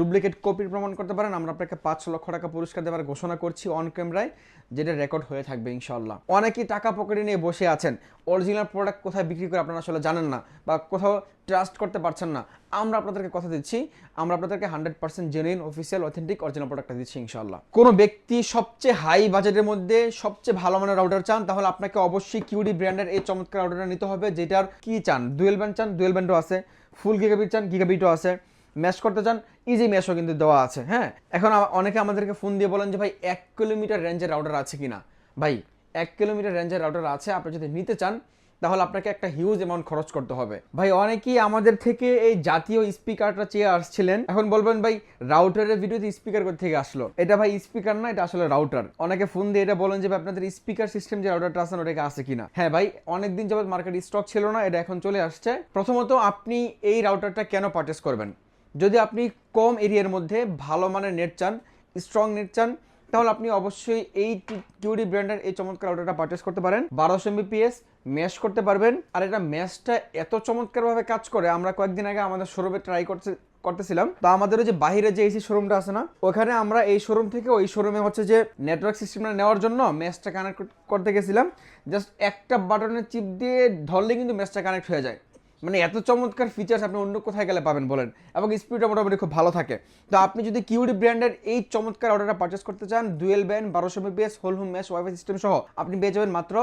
Duplicate কপির প্রমাণ করতে পারেন। আমরা আপনাকে পাঁচ লক্ষ টাকা পুরস্কার দেওয়ার ঘোষণা করছি অন ক্যামেরায় যেটা রেকর্ড হয়ে থাকবে ইনশাল্লাহ অনেকেই টাকা পকেটে নিয়ে বসে আছেন। অরিজিনাল প্রোডাক্ট কোথায় বিক্রি করে আপনারা আসলে জানেন না বা কোথাও ট্রাস্ট করতে পারছেন না। আমরা আপনাদেরকে কথা দিচ্ছি। আমরা আপনাদেরকে hundred percent genuine official authentic original প্রোডাক্টটা দিচ্ছি ইনশাল্লাহ কোনো ব্যক্তি সবচেয়ে হাই বাজেটের মধ্যে সবচেয়ে ভালো মানের রাউটার চান, তাহলে আপনাকে অবশ্যই কিউডি ব্র্যান্ডের এই চমৎকার রাউটারটা নিতে হবে, যেটার কি চান? ডুয়েল ব্যান্ড চান ডুয়েল ব্যান্ডও আছে। ফুল গিগাবিট চান গিগাবিটও আছে। ম্যাশ করতে চান ইজি ম্যাশও কিন্তু দেওয়া আছে হ্যাঁ? এখন অনেকে আমাদেরকে ফোন দিয়ে বলেন যে, ভাই, এক কিলোমিটার রেঞ্জের রাউটার আছে কি না ভাই, এক কিলোমিটার রেঞ্জের রাউটার আছে, আপনি যদি নিতে চান, তাহলে আপনাকে একটা হিউজ অ্যামাউন্ট খরচ করতে হবে। ভাই, অনেকেই আমাদের থেকে এই জাতীয় স্পিকারটা চেয়ে আসছিলেন। এখন বলবেন, ভাই রাউটারের ভিডিওতে স্পিকার থেকে আসলো? এটা ভাই স্পিকার না, এটা আসলে রাউটার অনেকে ফোন দিয়ে এটা বলেন যে আপনাদের স্পিকার সিস্টেম যে রাউটারটা আছে ওটাকে আছে কিনা? হ্যাঁ ভাই, অনেকদিন যাবত মার্কেটে স্টক ছিল না, এটা এখন চলে আসছে। প্রথমত, আপনি এই রাউটারটা কেন পারচেস করবেন? যদি আপনি কম এরিয়ার মধ্যে ভালো মানের নেট চান স্ট্রং নেট চান, তাহলে আপনি অবশ্যই এই কিউডি ব্র্যান্ডের এই চমৎকার রাউটারটা পারচেস করতে পারেন। বারোশো এমবিপিএস ম্যাশ করতে পারবেন। আর এটা ম্যাশটা এত চমৎকারভাবে কাজ করে, আমরা কয়েকদিন আগে আমাদের শোরুমে ট্রাই করতে করতেছিলাম। তো আমাদের যে বাইরে যে এসি শোরুমটা আছে না, ওখানে আমরা এই শোরুম থেকে ওই শোরুমে হচ্ছে যে নেটওয়ার্ক সিস্টেমটা নেওয়ার জন্য ম্যাচটা কানেক্ট করতে গেছিলাম। জাস্ট একটা বাটনের চিপ দিয়ে ধরলে কিন্তু ম্যাচটা কানেক্ট হয়ে যায়। মানে এত চমৎকার ফিচার্স আপনি অন্য কোথায় গেলে পাবেন বলেন। এবং স্পিডটা মোটামুটি খুব ভালো থাকে। তো আপনি যদি কিউডি ব্র্যান্ডের এই চমৎকার অর্ডারটা পারচেস করতে চান ডুয়েল ব্যান্ড বারোশো BPS whole home mesh WiFi system সহ, আপনি পেয়ে যাবেন মাত্র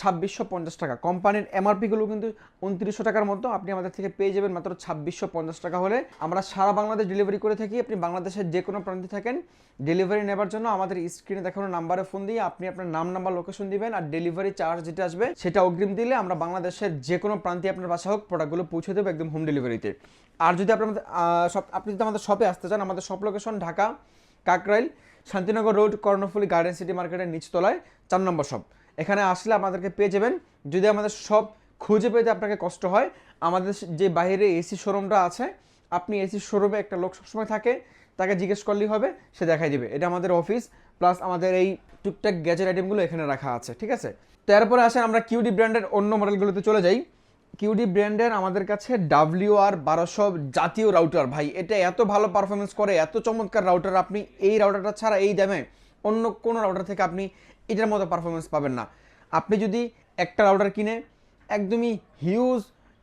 ছাব্বিশশো পঞ্চাশ টাকা। কোম্পানির এমআরপিগুলো কিন্তু উনত্রিশশো টাকার মতো আপনি আমাদের থেকে পেয়ে যাবেন মাত্র ছাব্বিশশো পঞ্চাশ টাকা হলে। আমরা সারা বাংলাদেশ ডেলিভারি করে থাকি, আপনি বাংলাদেশের যে কোনো প্রান্তে থাকেন। ডেলিভারি নেবার জন্য আমাদের স্ক্রিনে দেখানো নাম্বারে ফোন দিয়ে আপনি আপনার নাম নাম্বার লোকেশন দিবেন আর ডেলিভারি চার্জ যেটা আসবে সেটা অগ্রিম দিলে আমরা বাংলাদেশের যে কোনো প্রান্তে আপনার বাসা হোক প্রোডাক্টগুলো পৌঁছে দেবো একদম হোম ডেলিভারিতে আর যদি আপনার সব, আপনি যদি আমাদের শপে আসতে চান, আমাদের shop location Dhaka, Kakrail, Shantinagar road Karnaphuli garden city মার্কেটের নিচতলায়, চার নম্বর শপ এখানে আসলে আমাদেরকে পেয়ে যাবেন। যদি আমাদের সব খুঁজে পেতে আপনাকে কষ্ট হয়, আমাদের যে বাইরে এসি শোরুমটা আছে, আপনি এসি শোরুমে একটা লোক সবসময় থাকে, তাকে জিজ্ঞেস করলেই হবে, সে দেখাই দেবে। এটা আমাদের অফিস, প্লাস আমাদের এই টুকটাক গ্যাজেট আইটেমগুলো এখানে রাখা আছে, ঠিক আছে? তো তারপরে আসেন আমরা কিউডি ব্র্যান্ডের অন্য মডেলগুলোতে চলে যাই। কিউডি ব্র্যান্ডের আমাদের কাছে ডাব্লিউ আর বারোশো জাতীয় রাউটার। ভাই, এটা এত ভালো পারফরমেন্স করে, এত চমৎকার রাউটার, আপনি এই রাউটারটা ছাড়া এই দামে অন্য কোনো রাউটার থেকে আপনি এটার মতো পারফরমেন্স পাবেন না। আপনি যদি একটা রাউটার কিনে একদমই হিউজ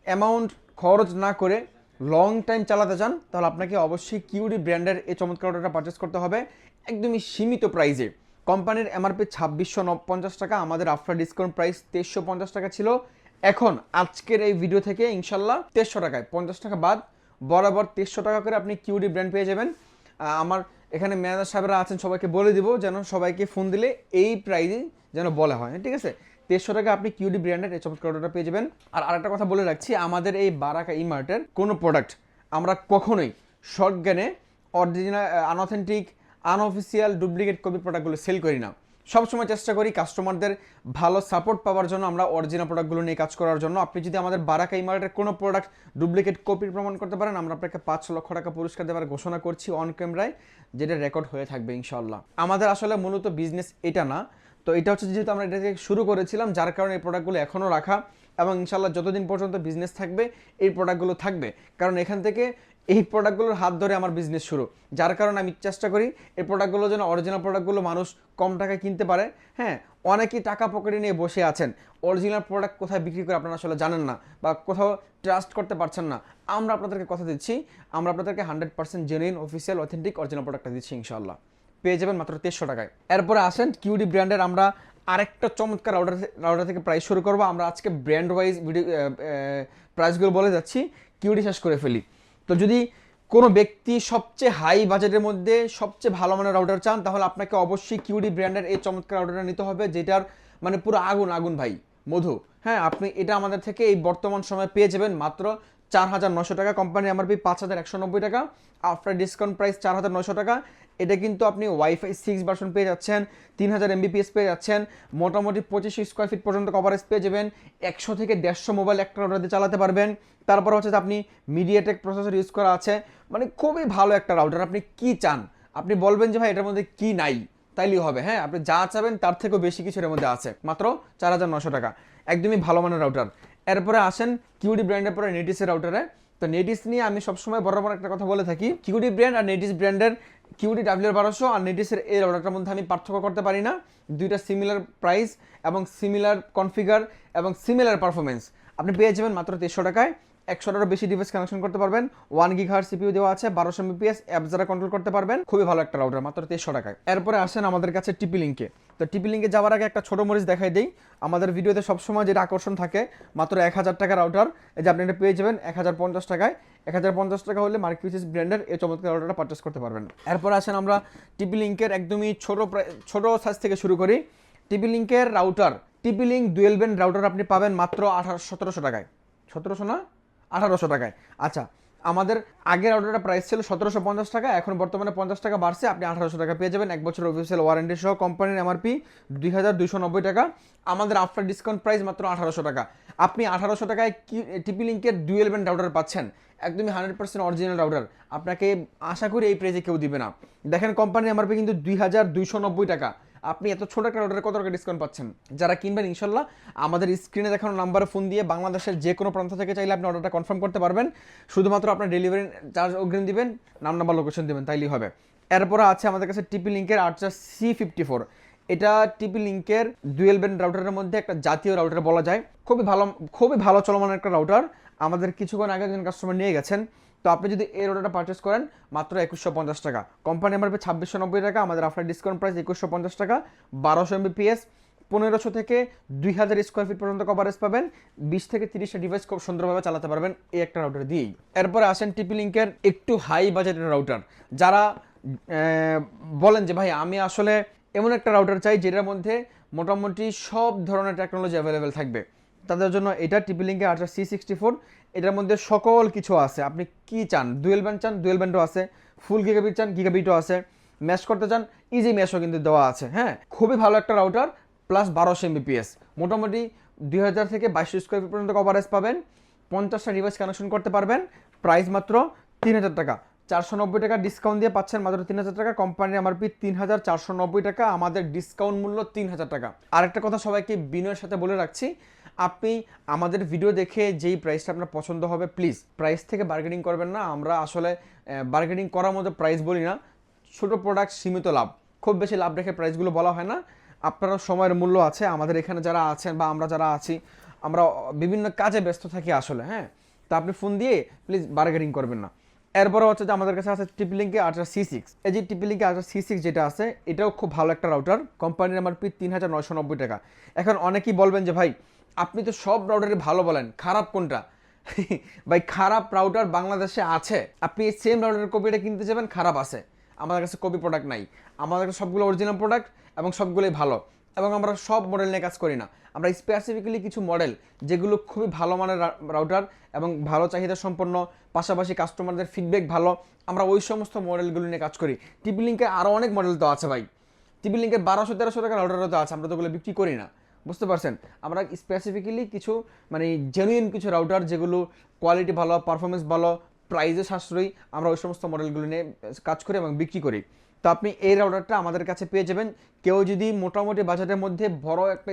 অ্যামাউন্ট খরচ না করে লং টাইম চালাতে চান, তাহলে আপনাকে অবশ্যই কিউডি ব্র্যান্ডের এই চমৎকার রাউটারটা পারচেস করতে হবে। একদমই সীমিত প্রাইসে কোম্পানির এমআরপি ছাব্বিশশো পঞ্চাশ টাকা, আমাদের আফটার ডিসকাউন্ট প্রাইস তেইশশো পঞ্চাশ টাকা ছিল। এখন আজকের এই ভিডিও থেকে ইনশাল্লাহ তেইশশো টাকায়, পঞ্চাশ টাকা বাদ, বরাবর তেইশশো টাকা করে আপনি কিউডি ব্র্যান্ড পেয়ে যাবেন। আমার এখানে ম্যানেজার সাহেবরা আছেন, সবাইকে বলে দিব যেন সবাইকে ফোন দিলে এই প্রাইজে যেন বলা হয়। ঠিক আছে? তেরোশো টাকা আপনি কিউডি ব্র্যান্ডের এই চমৎকার অর্ডারটা পেয়ে যাবেন। আর আরেকটা কথা বলে রাখছি, আমাদের এই বারাকা ইমার্টের কোনো প্রোডাক্ট আমরা কখনোই শর্ট জ্ঞানে original unauthentic unofficial duplicate copy প্রোডাক্টগুলো সেল করি না। সবসময় চেষ্টা করি কাস্টমারদের ভালো সাপোর্ট পাওয়ার জন্য আমরা অরিজিনাল প্রোডাক্টগুলো নিয়ে কাজ করার জন্য। আপনি যদি আমাদের বারাকা ইমার্টের কোনো প্রোডাক্ট ডুপ্লিকেট কপির প্রমাণ করতে পারেন, আমরা আপনাকে পাঁচ লক্ষ টাকা পুরস্কার দেওয়ার ঘোষণা করছি অন ক্যামেরায় যেটা রেকর্ড হয়ে থাকবে ইনশাল্লাহ আমাদের আসলে মূলত বিজনেস এটা না। তো এটা হচ্ছে যেহেতু আমরা এটা থেকে শুরু করেছিলাম, যার কারণে এই প্রোডাক্টগুলো এখনও রাখা এবং ইনশাল্লাহ যতদিন পর্যন্ত বিজনেস থাকবে, এই প্রোডাক্টগুলো থাকবে। কারণ এখান থেকে এই প্রোডাক্টগুলোর হাত ধরে আমার বিজনেস শুরু। যার কারণে আমি চেষ্টা করি এই প্রোডাক্টগুলো যেন অরিজিনাল প্রোডাক্টগুলো মানুষ কম টাকায় কিনতে পারে। হ্যাঁ অনেকেই টাকা পকেটে নিয়ে বসে আছেন। অরিজিনাল প্রোডাক্ট কোথায় বিক্রি করে আপনারা আসলে জানেন না বা কোথাও ট্রাস্ট করতে পারছেন না। আমরা আপনাদেরকে কথা দিচ্ছি। আমরা আপনাদেরকে hundred percent genuine official authentic original প্রোডাক্টটা দিচ্ছি ইনশাল্লাহ পেয়ে যাবেন মাত্র তেইশশো টাকায়। এরপরে আসেন কিউডি ব্র্যান্ডের আমরা আরেকটা চমৎকার অর্ডার অর্ডার থেকে প্রাইস শুরু করব। আমরা আজকে ব্র্যান্ড ওয়াইজ ভিডিও প্রাইসগুলো বলে যাচ্ছি। কিউডি শেষ করে ফেলি। তো যদি কোনো ব্যক্তি সবচেয়ে হাই বাজেটের মধ্যে সবচেয়ে ভালো মানের রাউটার চান, তাহলে আপনাকে অবশ্যই কিউডি ব্র্যান্ডের এই চমৎকার রাউটারটা নিতে হবে, যেটার মানে পুরো আগুন আগুন ভাই, মধু। হ্যাঁ আপনি এটা আমাদের থেকে এই বর্তমান সময়ে পেয়ে যাবেন মাত্র চার হাজার নশো টাকা। কোম্পানি আমার এমআরপি পাঁচ হাজার একশো নব্বই টাকা। আফটার ডিসকাউন্ট প্রাইস চার হাজার নশো টাকা। এটা কিন্তু আপনি ওয়াইফাই সিক্স ভার্সন পেয়ে যাচ্ছেন তিন হাজার এমবিপিএস পেয়ে যাচ্ছেন, মোটামুটি পঁচিশশো স্কোয়ার ফিট পর্যন্ত কভারেজ পেয়ে যাবেন, একশো থেকে দেড়শো মোবাইল একটা রাউটার দিয়ে চালাতে পারবেন। তারপর হচ্ছে আপনি মিডিয়াটেক প্রসেসর ইউজ করা আছে মানে খুবই ভালো একটা রাউটার আপনি কি চান? আপনি বলবেন যে ভাই, এটার মধ্যে কি নাই? তাইলেই হবে হ্যাঁ? আপনি যা চাবেন, তার থেকেও বেশি কিছু এর মধ্যে আছে। মাত্র চার হাজার নশো টাকা। একদমই ভালো মানের রাউটার এরপরে আসেন কিউডি ব্র্যান্ডের পরে নেটিসের রাউটারে তো নেটিস নিয়ে আমি সবসময় বরাবর একটা কথা বলে থাকি। কিউডি ব্র্যান্ড আর নেটিস ব্র্যান্ডের কিউডি ডাব্লিউর বারোশো আর নেটিসের এই অর্ডারটার মধ্যে আমি পার্থক্য করতে পারি না। দুইটা সিমিলার প্রাইস এবং সিমিলার কনফিগার এবং সিমিলার পারফরমেন্স আপনি পেয়ে যাবেন মাত্র তেইশশো টাকায়। একশোটারও বেশি ডিভাইস কানেকশন করতে পারবেন। ওয়ান গিগ হার সিপিউ দেওয়া আছে, বারোশো এমবিপিএস অ্যাপ যারা কন্ট্রোল করতে পারবেন, খুবই ভালো একটা রাউটার মাত্র তেইশশো টাকায়। এরপরে আসেন আমাদের কাছে টিপি লিঙ্কে তো টিপি লিঙ্কে যাওয়ার আগে একটা ছোটো মরিচ দেখাই দিই। আমাদের ভিডিওতে সবসময় যেটা আকর্ষণ থাকে, মাত্র এক হাজার টাকা রাউটার এই যে আপনি এটা পেয়ে যাবেন এক হাজার পঞ্চাশ টাকায়। এক হাজার পঞ্চাশ টাকা হলে মার্কিউসিস ব্র্যান্ডের এই চমৎকার রাউটারটা পারচেস করতে পারবেন। এরপর আসেন আমরা টিপি লিঙ্কের একদমই ছোটো ছোটো সাইজ থেকে শুরু করি। টিপি লিঙ্কের router TP link dual band router আপনি পাবেন মাত্র আঠারো সতেরোশো টাকায়। সতেরোশো না? আঠারোশো টাকায়। আচ্ছা আমাদের আগের অর্ডারটা প্রাইস ছিল সতেরোশো পঞ্চাশ টাকা, এখন বর্তমানে পঞ্চাশ টাকা বাড়ছে, আপনি আঠারোশো টাকা পেয়ে যাবেন। এক বছর অফিসিয়াল ওয়ারেন্টি সহ কোম্পানির এমআরপি দুই হাজার দুইশো নব্বই টাকা। আমাদের আফটার ডিসকাউন্ট প্রাইস মাত্র আঠারোশো টাকা। আপনি আঠারোশো টাকায় কি টিপি লিঙ্কের ডুয়েল ব্যান্ড রাউটার পাচ্ছেন। একদমই হান্ড্রেড পার্সেন্ট অরিজিনাল রাউটার আপনাকে আশা করি এই প্রাইসে কেউ দিবে না। দেখেন কোম্পানির এমআরপি কিন্তু দুই হাজার দুইশো নব্বই টাকা। আপনি এত ছোট একটা অর্ডারে কত টাকা ডিসকাউন্ট পাচ্ছেন? যারা কিনবেন, ইনশাল্লাহ, আমাদের স্ক্রিনে দেখানো নাম্বারে ফোন দিয়ে বাংলাদেশের যে কোনো প্রান্ত থেকে চাইলে আপনি অর্ডারটা কনফার্ম করতে পারবেন। শুধুমাত্র আপনার ডেলিভারি চার্জ অগ্রিম দিবেন, নাম নাম্বার লোকেশন দিবেন, তাইলেই হবে। এরপরে আছে আমাদের কাছে টিপি লিঙ্কের আর্চার সি ফিফটি ফোর এটা টিপি লিঙ্কের ডুয়েল ব্যান্ড রাউটারের মধ্যে একটা জাতীয় রাউটার বলা যায়। খুবই ভালো খুবই ভালো চলমান একটা রাউটার আমাদের কিছুক্ষণ আগে একজন কাস্টমার নিয়ে গেছেন। তো আপনি যদি এই রোডাটা পারচেস করেন, মাত্র একুশশো পঞ্চাশ টাকা। কোম্পানি আমার ছাব্বিশশো নব্বই টাকা, আমাদের আফটার ডিসকাউন্ট প্রাইস একুশশো পঞ্চাশ টাকা, বারোশো এমবিপিএস পনেরোশো থেকে দুই হাজার স্কোয়ার ফিট পর্যন্ত কভারেজ পাবেন, বিশ থেকে তিরিশটা ডিভাইস খুব সুন্দরভাবে চালাতে পারবেন এই একটা রাউটার দিয়েই। এরপরে আসেন টিপি লিঙ্কের একটু হাই বাজেটের রাউটার যারা বলেন যে, ভাই, আমি আসলে এমন একটা রাউটার চাই, যেটার মধ্যে মোটামুটি সব ধরনের টেকনোলজি অ্যাভেলেবেল থাকবে। তাদের জন্য এটা টিপি লিঙ্কে সি সিক্সটি ফোর, এটার মধ্যে সকল কিছু আছে। আপনি কি চান? ডুয়েল ব্যান্ড চান, ডুয়েল ব্যান্ডও আছে। ফুল গিগাবিট চান, গিগাবিটও আছে। ম্যাশ করতে চান, ইজি ম্যাশও কিন্তু দেওয়া আছে হ্যাঁ? খুবই ভালো একটা রাউটার, প্লাস বারোশো এমবিপিএস। মোটামুটি দুই হাজার থেকে বাইশশো স্কোয়ার ফিট পর্যন্ত কভারেজ পাবেন। পঞ্চাশটা ডিভাইস কানেকশন করতে পারবেন। প্রাইস মাত্র তিন হাজার টাকা। চারশো নব্বই টাকা ডিসকাউন্ট দিয়ে পাচ্ছেন মাত্র তিন হাজার টাকা। কোম্পানির এমআরপি তিন হাজার চারশো নব্বই টাকা, আমাদের ডিসকাউন্ট মূল্য তিন হাজার টাকা। আরেকটা কথা সবাইকে বিনয়ের সাথে বলে রাখছি, আপনি আমাদের ভিডিও দেখে যেই প্রাইসটা আপনার পছন্দ হবে প্লিজ প্রাইস থেকে বার্গেনিং করবেন না। আমরা আসলে বার্গেনিং করার মতো প্রাইস বলি না। ছোট প্রোডাক্ট সীমিত লাভ। খুব বেশি লাভ রেখে প্রাইসগুলো বলা হয় না। আপনারা সময়ের মূল্য আছে। আমাদের এখানে যারা আছেন বা আমরা যারা আছি, আমরা বিভিন্ন কাজে ব্যস্ত থাকি আসলে হ্যাঁ? তা আপনি ফোন দিয়ে প্লিজ বার্গেনিং করবেন না। এরপরে হচ্ছে যে আমাদের কাছে আছে টিপিলিঙ্কে আঠারো সি সিক্স এই যে টিপিলিঙ্কে আঠারো সি সিক্স যেটা আছে, এটাও খুব ভালো একটা রাউটার কোম্পানির আমার পি তিন হাজার নয়শো নব্বই টাকা। এখন অনেকেই বলবেন যে, ভাই, আপনি তো সব রাউটারে ভালো বলেন। খারাপ কোনটা? ভাই, খারাপ রাউটার বাংলাদেশে আছে। আপনি এই সেম রাউটারের কপিটা কিনতে যাবেন, খারাপ আছে। আমাদের কাছে কপি প্রোডাক্ট নাই। আমাদের কাছে সবগুলো অরিজিনাল প্রোডাক্ট এবং সবগুলোই ভালো। এবং আমরা সব মডেল নিয়ে কাজ করি না। আমরা স্পেসিফিক্যালি কিছু মডেল যেগুলো খুবই ভালো মানের রাউটার এবং ভালো চাহিদা সম্পন্ন, পাশাপাশি কাস্টমারদের ফিডব্যাক ভালো, আমরা ওই সমস্ত মডেলগুলো নিয়ে কাজ করি। টিপি লিঙ্কে আরও অনেক মডেল তো আছে ভাই। টিপি লিঙ্কের বারোশো, তেরোশো টাকা রাউটারও তো আছে, আমরা তো ওগুলো বিক্রি করি না। বুঝতে পারছেন? আমরা স্পেসিফিক্যালি কিছু মানে জেনুইন কিছু রাউটার যেগুলো কোয়ালিটি ভালো পারফরমেন্স ভালো প্রাইজে সাশ্রয়ী, আমরা ওই সমস্ত মডেলগুলো নিয়ে কাজ করি এবং বিক্রি করি। তো আপনি এই রাউটারটা আমাদের কাছে পেয়ে যাবেন। কেউ যদি মোটামুটি বাজেটের মধ্যে বড় একটা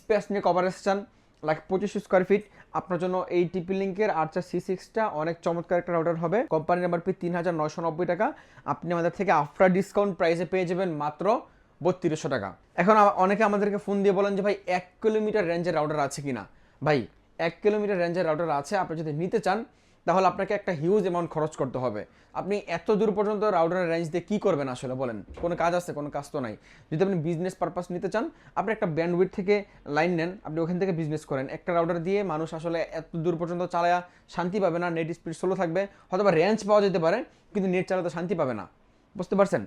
স্পেস নিয়ে কভারেজ চান লাইক পঁচিশ স্কোয়ার ফিট আপনার জন্য এই টিপি লিঙ্কের আর্চার সি সিক্সটা অনেক চমৎকার একটা রাউটার হবে। কোম্পানির নাম্বার পি তিন হাজার নয়শো নব্বই টাকা। আপনি আমাদের থেকে আফটার ডিসকাউন্ট প্রাইসে পেয়ে যাবেন মাত্র বত্রিশশো টাকা। এখন অনেকে আমাদেরকে ফোন দিয়ে বলেন যে, ভাই, এক কিলোমিটার রেঞ্জের রাউটার আছে কিনা? ভাই, এক কিলোমিটার রেঞ্জের রাউটার আছে, আপনি যদি নিতে চান তাহলে আপনাকে একটা হিউজ অ্যামাউন্ট খরচ করতে হবে। আপনি এত দূর পর্যন্ত রাউটারের রেঞ্জ দিয়ে কী করবেন আসলে বলেন? কোনো কাজ আছে, কোনো কাজ তো নাই। যদি আপনি বিজনেস পারপাস নিতে চান, আপনি একটা ব্যান্ডউইথ থেকে লাইন নেন, আপনি ওখান থেকে বিজনেস করেন। একটা রাউটার দিয়ে মানুষ আসলে এত দূর পর্যন্ত চালায়া শান্তি পাবে না নেট স্পিড স্লো থাকবে হয়তো বা রেঞ্জ পাওয়া যেতে পারে, কিন্তু নেট চালাতে শান্তি পাবে না। বুঝতে পারছেন?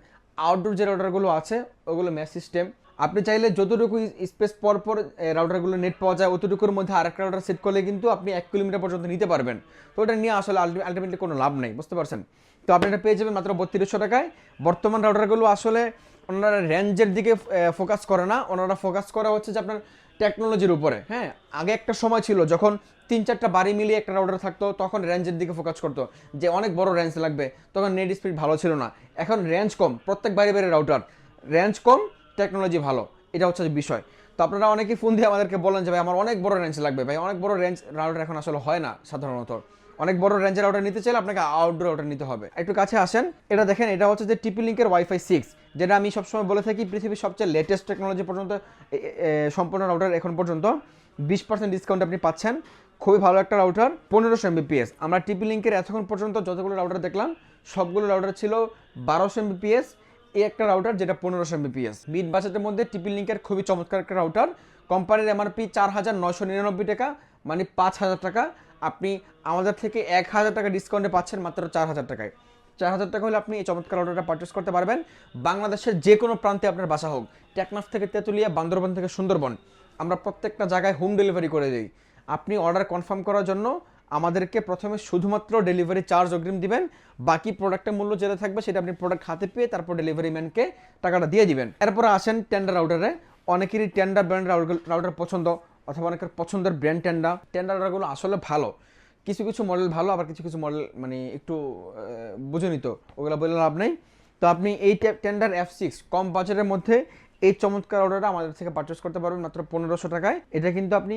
আউটডোর যে রাউটারগুলো আছে, ওগুলো ম্যাচ সিস্টেম আপনি চাইলে যতটুকু স্পেস পর পর রাউটারগুলো নেট পাওয়া যায়, অতটুকুর মধ্যে আরেকটা রাউটার সেট করলে কিন্তু আপনি এক কিলোমিটার পর্যন্ত নিতে পারবেন। তো ওটা নিয়ে আসলে আলটিমেটলি কোনো লাভ নেই, বুঝতে পারছেন? তো আপনি এটা পেয়ে যাবেন মাত্র বত্রিশশো টাকায়। বর্তমান রাউটারগুলো আসলে ওনারা রেঞ্জের দিকে ফোকাস করে না। ওনারা ফোকাস করা হচ্ছে যে আপনার টেকনোলজির উপরে। হ্যাঁ আগে একটা সময় ছিল যখন তিন চারটা বাড়ি মিলিয়ে একটা রাউটার থাকতো, তখন রেঞ্জের দিকে ফোকাস করতো। যে অনেক বড় রেঞ্জ লাগবে, তখন নেট স্পিড ভালো ছিল না। এখন রেঞ্জ কম, প্রত্যেক বাড়ি বাড়ি রাউটার রেঞ্জ কম টেকনোলজি ভালো, এটা হচ্ছে বিষয়। তো আপনারা অনেকেই ফোন দিয়ে আমাদেরকে বলেন যে, ভাই, আমার অনেক বড় রেঞ্জ লাগবে। ভাই, অনেক বড় রেঞ্জ রাউটার এখন আসলে হয় না, সাধারণত। অনেক বড় রেঞ্জের রাউটার নিতে চাইলে আপনাকে আউটডোর রাউটার নিতে হবে। একটু কাছে আসেন, এটা দেখেন, এটা হচ্ছে যে টিপি লিঙ্কের ওয়াইফাই সিক্স যেটা আমি সবসময় বলে থাকি পৃথিবীর সবচেয়ে লেটেস্ট টেকনোলজি পর্যন্ত সম্পূর্ণ রাউটার এখন পর্যন্ত। বিশ পার্সেন্ট ডিসকাউন্ট আপনি পাচ্ছেন, খুবই ভালো একটা রাউটার পনেরোশো এমবিপিএস আমরা টিপি লিঙ্কের এতক্ষণ পর্যন্ত যতগুলো রাউটার দেখলাম, সবগুলো রাউটার ছিল বারোশো এমবিপিএস এই একটা রাউটার যেটা পনেরোশো এমবিপিএস মিড বাজেটের মধ্যে টিপি লিঙ্কের খুবই চমৎকার একটা রাউটার কোম্পানির এমআরপি চার হাজার নয়শো নিরানব্বই টাকা মানে পাঁচ হাজার টাকা। আপনি আমাদের থেকে এক হাজার টাকা ডিসকাউন্টে পাচ্ছেন মাত্র চার হাজার টাকায়। চার হাজার টাকা হলে আপনি এই চমৎকার রাউটারটা পারচেস করতে পারবেন। বাংলাদেশের যে কোনো প্রান্তে আপনার বাসা হোক, টেকনাফ থেকে তেঁতুলিয়া, বান্দরবন থেকে সুন্দরবন, আমরা প্রত্যেকটা জায়গায় হোম ডেলিভারি করে দিই। আপনি অর্ডার কনফার্ম করার জন্য আমাদেরকে প্রথমে শুধুমাত্র ডেলিভারি চার্জ অগ্রিম দিবেন, বাকি প্রোডাক্টের মূল্য যেটা থাকবে সেটা আপনি প্রোডাক্ট হাতে পেয়ে তারপর ডেলিভারি ম্যানকে টাকাটা দিয়ে দিবেন। এরপর আসেন টেন্ডার রাউটারে অনেকেরই টেন্ডার ব্র্যান্ড রাউটার পছন্দ অথবা অনেকের পছন্দের ব্র্যান্ড টেন্ডার টেন্ডার রাউটারগুলো আসলে ভালো। কিছু কিছু মডেল ভালো, আবার কিছু কিছু মডেল মানে একটু বুঝে নিত। ওগুলো বলে লাভ নেই। তো আপনি এই টেন্ডার এফ সিক্স কম বাজারের মধ্যে এই চমৎকার অর্ডারটা আমাদের থেকে পারচেস করতে পারবেন মাত্র পনেরোশো টাকায়। এটা কিন্তু আপনি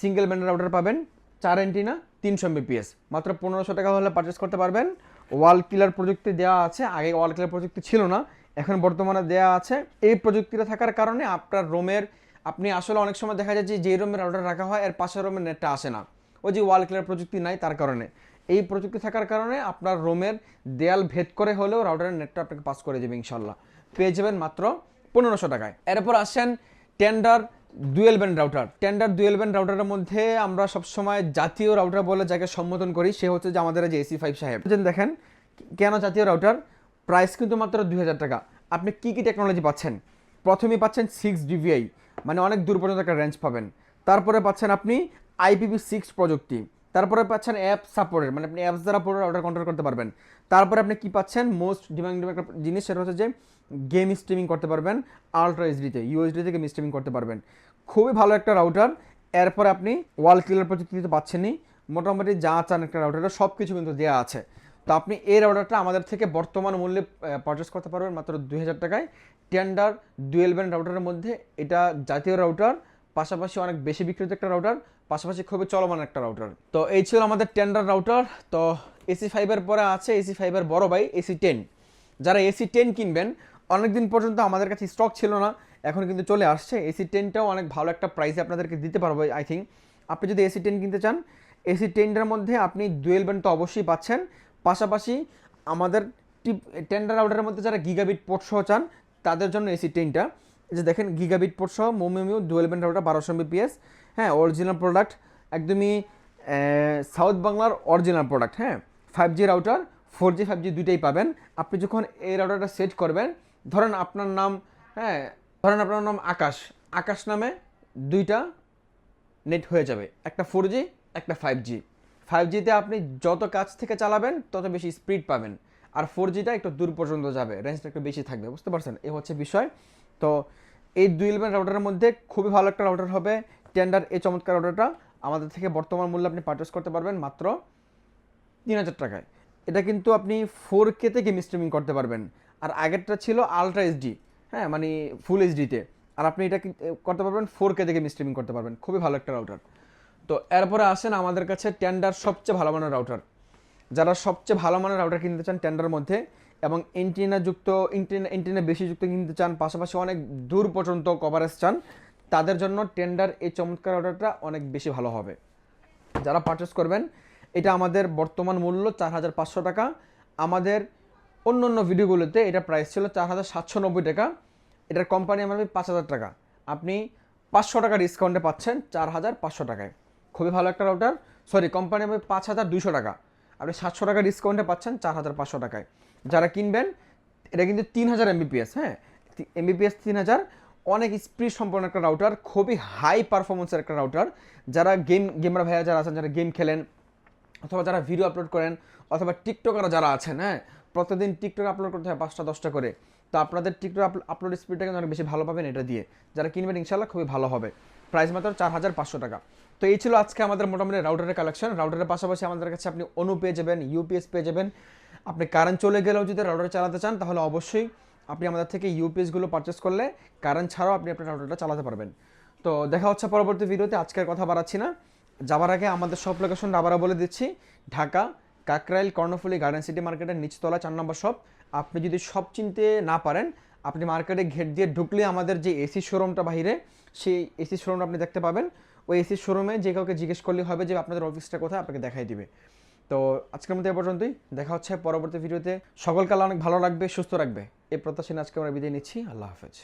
সিঙ্গেল ব্যান্ড রাউটার পাবেন। চার এন্টিনা তিনশো এমবিপিএস মাত্র পনেরোশো টাকা হলে পারচেস করতে পারবেন। ওয়াল কিলার প্রযুক্তি দেওয়া আছে। আগে ওয়াল কিলার প্রযুক্তি ছিল না। এখন বর্তমানে দেওয়া আছে। এই প্রযুক্তিটা থাকার কারণে আপনার রোমের আপনি আসলে অনেক সময় দেখা যায় যে যে রোমের রাউটার রাখা হয়, এর পাশের রোমের নেটটা আসে না। ওই যে ওয়াল কিলার প্রযুক্তি নাই তার কারণে। এই প্রযুক্তি থাকার কারণে আপনার রোমের দেয়াল ভেদ করে হলেও রাউটারের নেটটা আপনাকে পাস করে দেবে ইনশাল্লাহ পেয়ে যাবেন মাত্র পনেরোশো টাকায়। এরপর আসেন Tenda dual band router Tenda dual band রাউটারের মধ্যে আমরা সবসময় জাতীয় রাউটার বলে যাকে সম্বোধন করি, সে হচ্ছে যে আমাদের যে এসি ফাইভ সাহেব। দেখেন, কেন জাতীয় রাউটার প্রাইস কিন্তু মাত্র দুই হাজার টাকা। আপনি কী কী টেকনোলজি পাচ্ছেন? প্রথমেই পাচ্ছেন সিক্স ডিভিআই মানে অনেক দূর পর্যন্ত একটা রেঞ্জ পাবেন। তারপরে পাচ্ছেন আপনি আইপিভি সিক্স প্রযুক্তি। তারপরে পাচ্ছেন অ্যাপ সাপোর্টের মানে আপনি অ্যাপস দ্বারা পুরো রাউটার কন্ট্রোল করতে পারবেন। তারপরে আপনি কি পাচ্ছেন? মোস্ট ডিমান্ডিং একটা জিনিস, সেটা হচ্ছে যে গেম স্ট্রিমিং করতে পারবেন আলট্রা এইচডিতে ইউএসডি থেকে গেম স্ট্রিমিং করতে পারবেন। খুবই ভালো একটা রাউটার এরপরে আপনি ওয়াল ক্লিয়ার প্রযুক্তি তো পাচ্ছেনই, মোটামুটি যা চান একটা রাউটারে সব কিছু কিন্তু দেওয়া আছে। তো আপনি এই রাউটারটা আমাদের থেকে বর্তমান মূল্যে পারচেস করতে পারবেন মাত্র দুই হাজার টাকায়। টেন্ডার ডুয়েল ব্যান্ড রাউটারের মধ্যে এটা জাতীয় রাউটার পাশাপাশি অনেক বেশি বিক্রিত একটা রাউটার পাশাপাশি খুবই চলমান একটা রাউটার তো এই ছিল আমাদের টেন্ডার রাউটার তো এসি ফাইভের পরে আছে এসি ফাইভের বড় ভাই এসি টেন যারা এসি টেন কিনবেন অনেকদিন পর্যন্ত আমাদের কাছে স্টক ছিল না, এখন কিন্তু চলে আসছে। এসি টেনটাও অনেক ভালো একটা প্রাইসে আপনাদেরকে দিতে পারব আই থিঙ্ক আপনি যদি এসি টেন কিনতে চান এসি টেনটার মধ্যে আপনি ডুয়েল ব্যান্ড তো অবশ্যই পাচ্ছেন। পাশাপাশি আমাদের টিপ টেন্ডার রাউটারের মধ্যে যারা গিগাবিট পোর্ট সহ চান, তাদের জন্য এসি টেনটা যে দেখেন গিগাবিট পোর্ট সহ মোমিমিউ ডুয়েল ব্যান্ড রাউটার বারোশো এমবিপিএস হ্যাঁ অরিজিনাল প্রোডাক্ট একদমই সাউথ বাংলার অরিজিনাল প্রোডাক্ট হ্যাঁ। Five G router four G five G দুইটাই পাবেন। আপনি যখন এই রাউটারটা সেট করবেন ধরেন আপনার নাম হ্যাঁ ধরেন আপনার নাম আকাশ। আকাশ নামে দুইটা নেট হয়ে যাবে। একটা ফোর জি একটা ফাইভ জি ফাইভ জিতে আপনি যত কাছ থেকে চালাবেন, তত বেশি স্পিড পাবেন। আর ফোর জিটা একটু দূর পর্যন্ত যাবে। রেঞ্জটা একটু বেশি থাকবে, বুঝতে পারছেন? এ হচ্ছে বিষয়। তো এই দুই ইলেভেন রাউটারের মধ্যে খুবই ভালো একটা রাউটার হবে। টেন্ডার এই চমৎকার রাউটারটা আমাদের থেকে বর্তমান মূল্যে আপনি পারচেস করতে পারবেন মাত্র তিন হাজার টাকায়। এটা কিন্তু আপনি ফোর কেতে গেম স্ট্রিমিং করতে পারবেন। আর আগেরটা ছিল আলট্রা এইচডি হ্যাঁ মানে ফুল এইচডিতে আর আপনি এটা করতে পারবেন ফোর কে থেকে স্ট্রিমিং করতে পারবেন। খুবই ভালো একটা রাউটার তো এরপরে আসেন আমাদের কাছে টেন্ডার সবচেয়ে ভালো মানের রাউটার যারা সবচেয়ে ভালো মানের রাউটার কিনতে চান টেন্ডার মধ্যে এবং যুক্ত ইন্টিনা এন্টিনা বেশি যুক্ত কিনতে চান, পাশাপাশি অনেক দূর পর্যন্ত কভারেজ চান, তাদের জন্য টেন্ডার এই চমৎকার রাউটারটা অনেক বেশি ভালো হবে। যারা পারচেস করবেন, এটা আমাদের বর্তমান মূল্য চার হাজার পাঁচশো টাকা। আমাদের অন্য অন্য ভিডিওগুলোতে এটা প্রাইস ছিল চার হাজার সাতশো নব্বই টাকা। এটার কোম্পানি আমার পাঁচ হাজার টাকা। আপনি পাঁচশো টাকা ডিসকাউন্টে পাচ্ছেন চার হাজার পাঁচশো টাকায়। খুবই ভালো একটা রাউটার সরি কোম্পানি আমি পাঁচ হাজার দুশো টাকা। আপনি সাতশো টাকা ডিসকাউন্টে পাচ্ছেন চার হাজার পাঁচশো টাকায়। যারা কিনবেন, এটা কিন্তু তিন হাজার এমবিপিএস হ্যাঁ? এমবিপিএস তিন হাজার। অনেক স্পিড সম্পন্ন একটা রাউটার খুবই হাই পারফরমেন্সের একটা রাউটার যারা গেম গেমার ভাইয়া যারা আছেন, যারা গেম খেলেন, অথবা যারা ভিডিও আপলোড করেন, অথবা টিকটকার যারা আছেন হ্যাঁ? প্রতিদিন টিকটক আপলোড করতে হয় পাঁচটা, দশটা করে। তো আপনাদের টিকটক আপলোড স্পিডটা কিন্তু অনেক বেশি ভালো পাবেন এটা দিয়ে। যারা কিনবেন ইনশাল্লাহ খুবই ভালো হবে। প্রাইস মাত্র চার হাজার পাঁচশো টাকা। তো এই ছিল আজকে আমাদের মোটামুটি রাউটারের কালেকশন রাউটারের পাশাপাশি আমাদের কাছে আপনি অনু পেয়ে যাবেন ইউপিএস পেয়ে যাবেন। আপনি কারেন্ট চলে গেলেও যদি রাউটার চালাতে চান, তাহলে অবশ্যই আপনি আমাদের থেকে ইউপিএসগুলো পারচেস করলে কারেন্ট ছাড়াও আপনি আপনার রাউটারটা চালাতে পারবেন। তো দেখা হচ্ছে পরবর্তী ভিডিওতে আজকের কথা বাড়াচ্ছি না। যাবার আগে আমাদের সব লোকেশন আবারও বলে দিচ্ছি। ঢাকা কাকরাইল কর্ণফুলি গার্ডেন সিটি মার্কেটের নিচতলা চার নম্বর শপ। আপনি যদি সব চিনতে না পারেন, আপনি মার্কেটে ঘেট দিয়ে ঢুকলে আমাদের যে এসি শোরুমটা বাহিরে, সেই এসি শোরুমটা আপনি দেখতে পাবেন। ওই এসি শোরুমে যে কাউকে জিজ্ঞেস করলে হবে যে আপনাদের অফিসটা কোথায়, আপনাকে দেখাই দিবে। তো আজকের মতো এ পর্যন্তই। দেখা হচ্ছে পরবর্তী ভিডিওতে। সকলকাল অনেক ভালো লাগবে সুস্থ রাখবে। এই প্রত্যাশা আজকে আমরা বিদায় নিচ্ছি। আল্লাহ হাফেজ।